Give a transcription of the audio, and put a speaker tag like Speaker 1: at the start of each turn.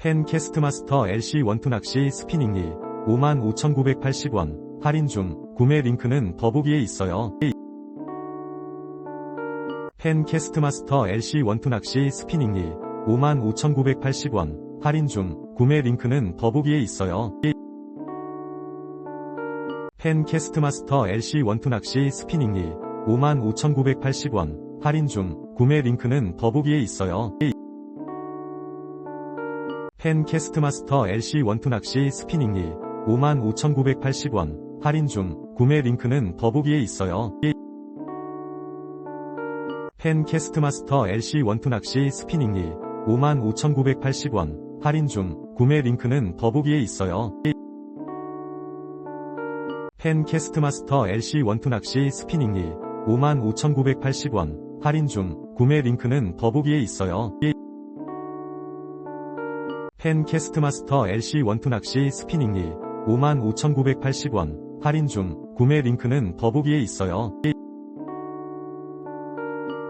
Speaker 1: 펜 캐스트마스터 LC 원투 낚시 스피닝리. 55,980원. 할인 중. 구매 링크는 더보기에 있어요. 펜 캐스트마스터 LC 원투 낚시 스피닝리. 55,980원. 할인 중. 구매 링크는 더보기에 있어요. 펜 캐스트마스터 LC 원투 낚시 스피닝리. 55,980원. 할인 중. 구매 링크는 더보기에 있어요. 펜 캐스트마스터 LC 원투 낚시 스피닝리. 55,980원. 할인 중. 구매 링크는 더보기에 있어요. 펜 캐스트마스터 LC 원투 낚시 스피닝리. 55,980원. 할인 중. 구매 링크는 더보기에 있어요. 펜 캐스트마스터 LC 원투 낚시 스피닝리. 55,980원. 할인 중. 구매 링크는 더보기에 있어요. 펜 캐스트마스터 LC 원투 낚시 스피닝리. 55,980원. 할인 중. 구매 링크는 더보기에 있어요.